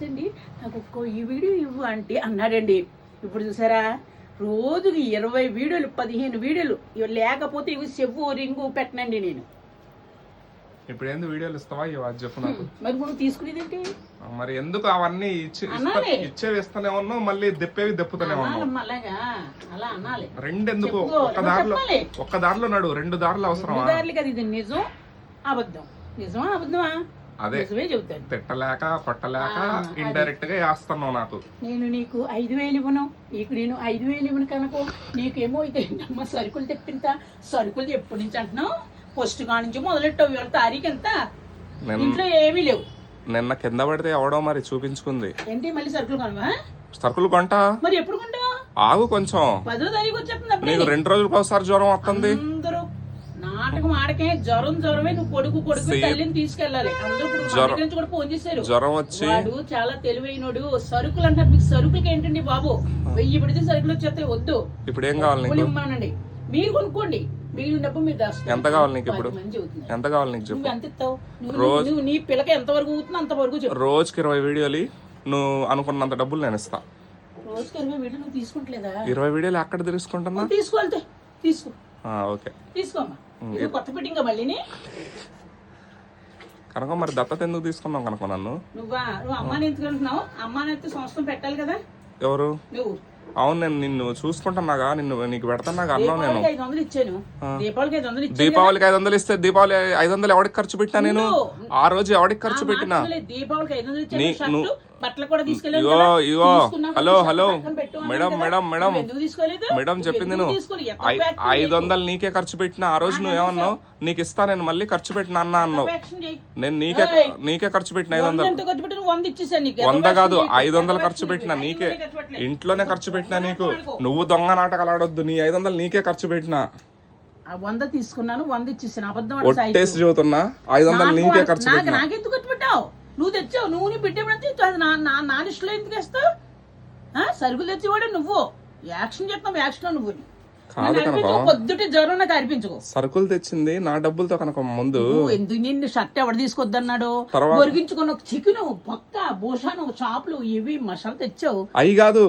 వద్దండి నాకు ఒక్క ఈ వీడియో ఇవ్వు అంటే అన్నాడండి. ఇప్పుడు చూసారా? రోజుకి ఇరవై వీడియోలు పదిహేను వీడియోలు. ఇవి లేకపోతే ఇవి చెవు రింగు పెట్టనండి నేను. ఇప్పుడు ఏంది వీడియోలు ఇస్తావా? ఇవ్వ అది చెప్పు నాకు. మరి నువ్వు తీసుకునేదేంటి? మరి ఎందుకు అవన్నీ ఇచ్చి అనాలి. ఇచ్చేవి ఇస్తూనే ఉన్నావు మళ్ళీ దెప్పేవి దెప్పుతూనే ఉన్నావు. అనాలమ్మా అలాగా? అలా అనాలి. రెండు ఎందుకు? చెప్పుకో, ఒక్క నువ్వు దారిలో చెప్పాలి. ఒక్క దారిలో నడు రెండు దారులు అవసరమా? దారులు కదా ఇది. నిజం అబద్ధం. నిజమా అబద్ధమా? అదే. చెబుతాను. తిట్టలేక కొట్టలేక. ఇండైరెక్ట్గా వేస్తున్నావు నాకు. నేను నీకు ఐదు వేలు ఇవ్వను. నీకు నేను ఐదు వేలు ఇవ్వను కనుక నీకేమో ఇది అమ్మ సరుకులు తెప్పింతా. సరుకులు ఎప్పటి నుంచి అంటున్నావు? ఫస్ట్ కాడ నుంచి మొదలెట్టావు? ఇవాళ తారీఖు ఎంత? ఇంట్లో ఏమీ లేవు. నిన్న కింద పడితే ఎవడో మరి చూపించుకుంది. ఏంటి మళ్ళీ సరుకులు కొనవా? సరుకులు కొంట? మరి ఎప్పుడు కొంటావు? ఆగు కొంచెం. పదో తారీఖు వచ్చేస్తుంది నీకు రెండు రోజులకు ఒకసారి జ్వరం వస్తుంది. నాటకం ఆడకే జ్వరం జ్వరమే నువ్వు కొడుకు కొడుకు. తల్లిని తీసుకెళ్ళాలి. అందరూ ఇప్పుడు నుంచి కూడా ఫోన్ చేశారు. జ్వరం వచ్చి వాడు చాలా తెలివైనడు. సరుకులు అంటారు మీకు సరుకులకి ఏంటండి బాబు? వెయ్యి పెడితే సరుకులు వచ్చేస్తాయి వద్దు. ఇప్పుడు ఏం కావాలి ఇవ్వమనండి మీరు కొనుక్కోండి. మిగిలిన డబ్బు మీరు దాచుకోండి. ఎంత కావాలి నీకు ఇప్పుడు? ఎంత కావాలి నీకు చెప్పు. ఎంత ఇస్తావు? రోజు- నీ పిల్లకి ఎంత వరకు అవుతుందో అంత వరకు చెప్పు. రోజుకి ఇరవై వీడియోలు నువ్వు అనుకున్నంత డబ్బులు నేను ఇస్తా. రోజుకి ఇరవై వీడియో నువ్వు తీసుకుంటలేదా? ఇరవై వీడియోలు ఎక్కడ తెలుసుకుంటున్నా? తీసుకోవాలితే తీసుకో. ఓకే. తీసుకోమ్మా. కొత్త ఫిట్టింగ్ మళ్ళీని? కనుక మరి దత్తత ఎందుకు తీసుకున్నావు కనుక నన్ను? నువ్వా? నువ్వు అమ్మాని ఎందుకు అంటున్నావు? సంవత్సరం పెట్టాలి కదా. ఎవరు? నువ్వు. అవును నేను నిన్ను చూసుకుంటున్నాగా నిన్ను నీకు పెడతానాగా అన్నావు నేను. దీపావళికి ఐదు వందలు ఇచ్చాను. దీపావళికి ఐదు వందలు ఇచ్చాను దీపావళికి ఐదు వందలు ఇస్తే దీపావళి ఐదు వందలు ఎవరికి ఖర్చు పెట్టినా నేను? ఆ రోజు ఎవరికి ఖర్చు పెట్టినా. దీపావళికి ఐదు వందలు బట్టలు కూడా తీసుకెళ్ళాను ఇగో hello hello madam. Madam madam madam. చెప్పింది నువ్వు. ఐదు వందలు నీకే? ఖర్చు పెట్టినా ఆ రోజు నువ్వు ఏమన్నావు? నీకు ఇస్తా నేను మళ్ళీ ఖర్చు పెట్టిన అన్నా అన్నావు. నేను నీకే. నీకే ఖర్చు పెట్టిన ఐదు వంద వందలు వంద కాదు ఐదు వందలు ఖర్చు పెట్టిన నీకే. ఇంట్లోనే ఖర్చు పెట్టినా నీకు. నువ్వు దొంగ నాటకాలు ఆడొద్దు నీ ఐదు వందలు నీకే ఖర్చు పెట్టినా. వంద తీసుకున్నాను వంద ఇచ్చేసాను. అబద్ధం. ఒట్టేసి చెబుతున్నా ఐదు వందలు నాకు ఖర్చు నాకెందుకు నువ్వు తెచ్చావు నువ్వు నీ పెట్టేప్పుడు అది నా నా నా లిస్టులో ఎందుకు వేస్తావు? ఆ, సరుకులు తెచ్చేవాడే నువ్వు. యాక్షన్ చేస్తావు యాక్షన్ నువ్వు పొద్దుటి జ్వరం నాకు అర్పించుకో. సరుకులు తెచ్చింది నా డబ్బులతో కనుక ముందు ఎందుకు నిన్ను షర్ట్ ఎవడు తీసుకొద్దన్నాడు? ఒరిగించుకున్న చికెన్ పక్క భూషాను చాపులు ఇవి మసాలా తెచ్చావు. అయి కాదు.